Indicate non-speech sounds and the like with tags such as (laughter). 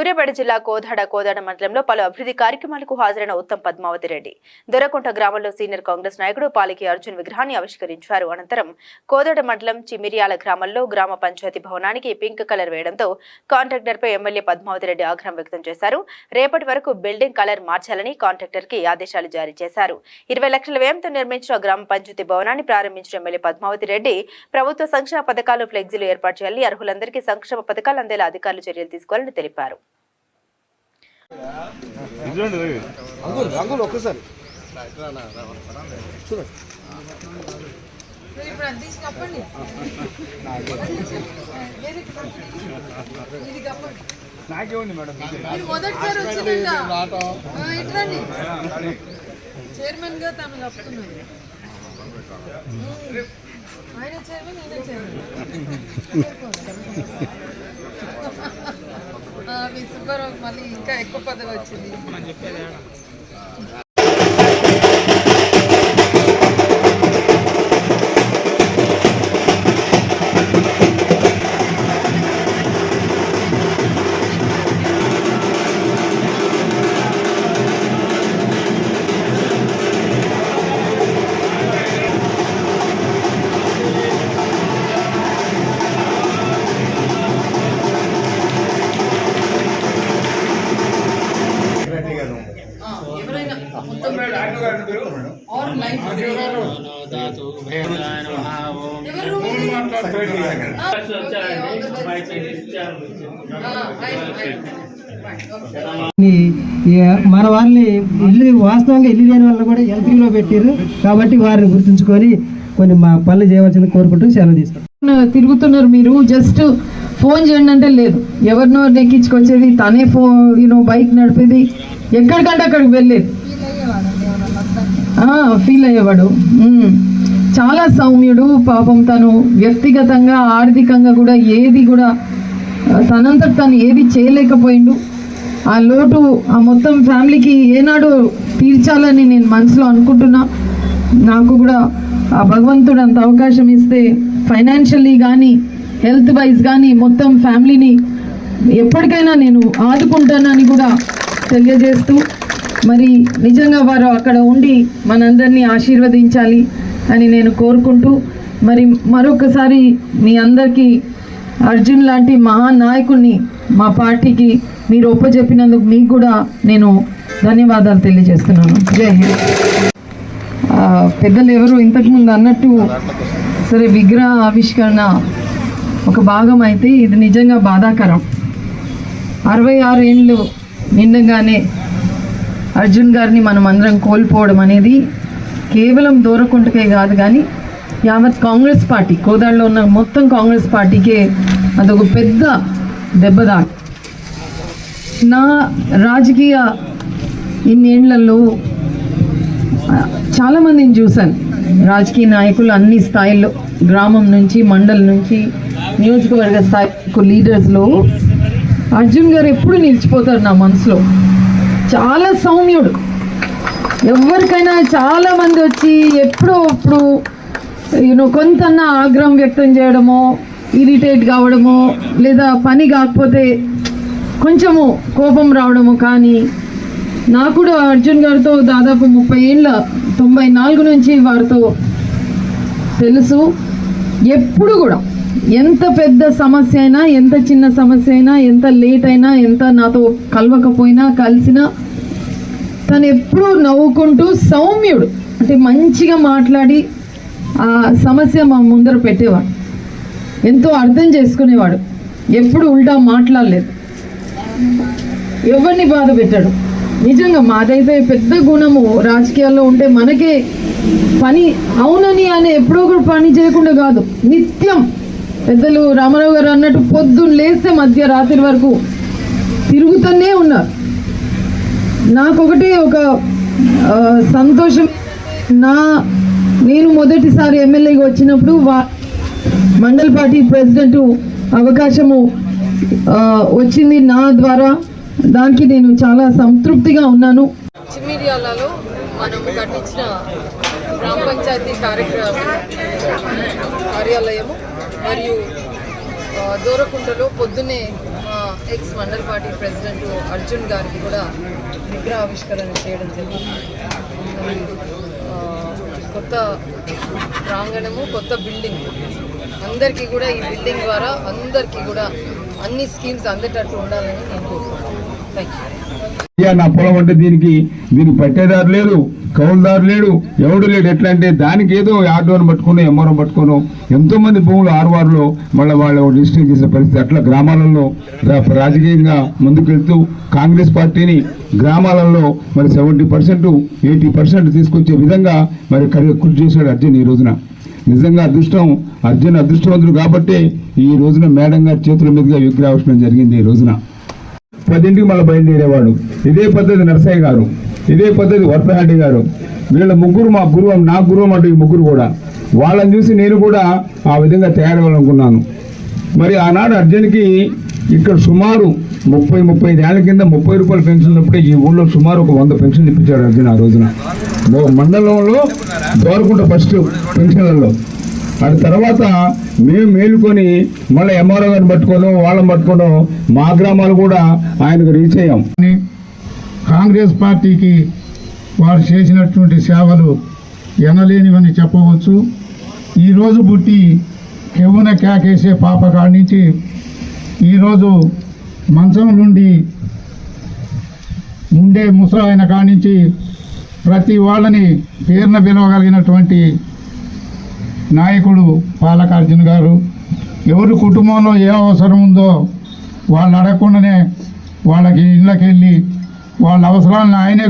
సూర్యాపేట జిల్లా కోదాడ కోదాడ మండలంలో పలు అభివృద్ధి కార్యక్రమాలకు హాజరైన ఉత్తమ్ పద్మావతి రెడ్డి. దొరకుంట గ్రామంలో సీనియర్ కాంగ్రెస్ నాయకుడు పాలికి అర్జున్ విగ్రహాన్ని ఆవిష్కరించారు. అనంతరం కోదాడ మండలం చిమిరియాల గ్రామంలో గ్రామ పంచాయతీ భవనానికి పింక్ కలర్ వేయడంతో కాంట్రాక్టర్పై ఎమ్మెల్యే పద్మావతి రెడ్డి ఆగ్రహం వ్యక్తం చేశారు. రేపటి వరకు బిల్డింగ్ కలర్ మార్చాలని కాంట్రాక్టర్కి ఆదేశాలు జారీ చేశారు. ఇరవై లక్షల వ్యయంతో నిర్మించిన గ్రామ పంచాయతీ భవనాన్ని ప్రారంభించిన ఎమ్మెల్యే పద్మావతి రెడ్డి ప్రభుత్వ సంక్షేమ పథకాలు ఫ్లెక్సీలు ఏర్పాటు చేయాలని అర్హులందరికీ సంక్షేమ పథకాలు అందేలా అధికారులు చర్యలు తీసుకోవాలని తెలిపారు. అంకుల్ అంకుల్ ఒక్కసారి. చూడండి. నాకేముంది మేడం మొదటిసారి చైర్మన్గా తను కప్పుతున్నారు ఆయన చైర్మన్ ఈయన చైర్మన్. (laughs) ఆ, మీ సుబ్బారావు మళ్ళీ ఇంకా ఎక్కువ పదవి వచ్చింది. ఆ, మన వాళ్ళని ఇల్లు వాస్తవంగా ఇల్లు లేని వాళ్ళు కూడా ఎల్పీలో పెట్టారు కాబట్టి వారిని గుర్తుంచుకొని కొన్ని మా పనులు చేయవలసింది కోరుకుంటూ సెలవు తీసుకుంటాం తిరుగుతున్నారు మీరు. జస్ట్ ఫోన్ చేయండి అంటే లేదు. ఎవరినో నెక్కించుకొచ్చేది తనే ఫోన్ యూనో బైక్ నడిపేది. ఎక్కడికంటే అక్కడికి వెళ్ళేది. ఫీల్ అయ్యేవాడు. చాలా సౌమ్యుడు పాపం తను వ్యక్తిగతంగా ఆర్థికంగా కూడా ఏది కూడా తనంతట తను ఏది చేయలేకపోయిండు. ఆ లోటు ఆ మొత్తం ఫ్యామిలీకి ఏనాడు తీర్చాలని నేను మనసులో అనుకుంటున్నా. నాకు కూడా ఆ భగవంతుడు అంత అవకాశం ఇస్తే ఫైనాన్షియల్లీ కానీ హెల్త్ వైజ్ కానీ మొత్తం ఫ్యామిలీని ఎప్పటికైనా నేను ఆదుకుంటానని కూడా తెలియజేస్తూ మరి నిజంగా వారు అక్కడ ఉండి మనందరినీ ఆశీర్వదించాలి అని నేను కోరుకుంటూ మరి మరొకసారి మీ అందరికీ అర్జున్ లాంటి మహానాయకుడిని మా పార్టీకి మీరు ఒప్పచెప్పినందుకు మీకు కూడా నేను ధన్యవాదాలు తెలియజేస్తున్నాను. జై హింద్. పెద్దలు ఎవరు ఇంతకుముందు అన్నట్టు సరే విగ్రహ ఆవిష్కరణ ఒక భాగం అయితే ఇది నిజంగా బాధాకరం. అరవై ఆరు ఏళ్ళు నిండగానే అర్జున్ గారిని మనం అందరం కోల్పోవడం అనేది కేవలం దూరకుంటకే కాదు కానీ యావత్ కాంగ్రెస్ పార్టీ కోదాడలో ఉన్న మొత్తం కాంగ్రెస్ పార్టీకే అదొక పెద్ద దెబ్బదా నా రాజకీయ ఇన్నేళ్ళలో చాలామందిని చూశాను. రాజకీయ నాయకులు అన్ని స్థాయిల్లో గ్రామం నుంచి మండల్ నుంచి నియోజకవర్గ స్థాయి లీడర్స్లో. అర్జున్ గారు ఎప్పుడు నిలిచిపోతారు నా మనసులో? చాలా సౌమ్యుడు. ఎవరికైనా చాలా మంది వచ్చి ఎప్పుడో అప్పుడు యూనో కొంత ఆగ్రహం వ్యక్తం చేయడమో ఇరిటేట్ కావడమో లేదా పని కాకపోతే కొంచెము కోపం రావడము కానీ నాకు కూడా అర్జున్ గారితో దాదాపు ముప్పై ఏళ్ళ తొంభై నాలుగు నుంచి వారితో తెలుసు. ఎప్పుడు కూడా ఎంత పెద్ద సమస్య అయినా ఎంత చిన్న సమస్య అయినా ఎంత లేట్ అయినా ఎంత నాతో కలవకపోయినా కలిసినా తను ఎప్పుడూ నవ్వుకుంటూ సౌమ్యుడు. అంటే మంచిగా మాట్లాడి ఆ సమస్య మా ముందర పెట్టేవాడు. ఎంతో అర్థం చేసుకునేవాడు. ఎప్పుడు ఉల్టా మాట్లాడలేదు. ఎవరిని బాధ పెట్టాడు? నిజంగా మాదైతే పెద్ద గుణము. రాజకీయాల్లో ఉంటే మనకే పని అవునని అని ఎప్పుడో కూడా పని చేయకుండా కాదు. నిత్యం పెద్దలు రామారావు గారు అన్నట్టు పొద్దున్న లేస్తే మధ్య రాత్రి వరకు తిరుగుతూనే ఉన్నారు. నాకొకటి ఒక సంతోషం. నా నేను మొదటిసారి ఎమ్మెల్యేగా వచ్చినప్పుడు వా మండల్ పార్టీ ప్రెసిడెంట్ అవకాశము వచ్చింది నా ద్వారా. దానికి నేను చాలా సంతృప్తిగా ఉన్నాను. చిమ్మిరియాలలో మనం కట్టించిన గ్రామ పంచాయతీ కార్యక్రమం కార్యాలయము. మరియు దూరకుంటలో పొద్దున్నే ex mandal party president Arjun గారికి కూడా విగ్రహ ఆవిష్కరణ చేయడం జరిగింది. కొత్త ప్రాంగణము కొత్త బిల్డింగ్ అందరికీ కూడా ఈ బిల్డింగ్ ద్వారా అందరికీ కూడా అన్ని స్కీమ్స్ అందేటట్టు ఉండాలని నేను కోరుకుంటున్నాను. థ్యాంక్ యూ నా పొలం అంటే దీనికి దీనికి పట్టేదారు లేడు కౌలుదారు లేడు ఎవడు లేడు. ఎట్లా అంటే దానికి ఏదో ఆటోని పట్టుకుని ఎమ్మరం పట్టుకోను ఎంతో మంది భూములు ఆరువారులో మళ్ళీ వాళ్ళు రిజిస్టర్ చేసిన పరిస్థితి. అట్లా గ్రామాలలో రాజకీయంగా ముందుకెళ్తూ కాంగ్రెస్ పార్టీని గ్రామాలలో మరి సెవెంటీ పర్సెంట్ ఎయిటీ పర్సెంట్ తీసుకొచ్చే విధంగా మరి కృషి చేశాడు అర్జున్ ఈ రోజున. నిజంగా అదృష్టం అర్జున్ అదృష్టవంతుడు కాబట్టి ఈ రోజున మేడంగా చేతుల మీదుగా విగ్రహావిష్కరణ జరిగింది ఈ రోజున. పదింటికి మళ్ళీ బయలుదేరేవాడు. ఇదే పద్ధతి నరసయ్య గారు. ఇదే పద్ధతి వర్పహాటి గారు. వీళ్ళ ముగ్గురు మా గురువు నా గురువు అంటూ ఈ ముగ్గురు కూడా. వాళ్ళని చూసి నేను కూడా ఆ విధంగా తయారవ్వాలనుకున్నాను. మరి ఆనాడు అర్జున్కి ఇక్కడ సుమారు ముప్పై ముప్పై ఐదు ఏళ్ళ కింద ముప్పై రూపాయల పెన్షన్ ఉన్నప్పుడే ఈ ఊళ్ళో సుమారు ఒక వంద పెన్షన్ ఇప్పించాడు అర్జున్ ఆ రోజున. మండలంలో దోరకుంట ఫస్ట్ పెన్షన్లలో. అది తర్వాత మేము మేలుకొని మళ్ళీ ఎంఆర్ఓ గారిని పట్టుకోను వాళ్ళని పట్టుకోను మా గ్రామాలు కూడా ఆయనకు రీచ్ అయ్యాం. అని కాంగ్రెస్ పార్టీకి వారు చేసినటువంటి సేవలు ఎనలేనివని చెప్పవచ్చు. ఈరోజు పుట్టి కెవ్వున కేకేసే పాప కాడి నుంచి ఈరోజు మంచం నుండి ఉండే ముసలాయన కాడి నుంచి ప్రతి వాళ్ళని పేరున పిలవగలిగినటువంటి నాయకుడు పాలకార్జున గారు ఎవరి కుటుంబంలో ఏ అవసరం ఉందో వాళ్ళు అడగకుండానే వాళ్ళకి ఇళ్ళకి వెళ్ళి వాళ్ళ అవసరాలను ఆయనే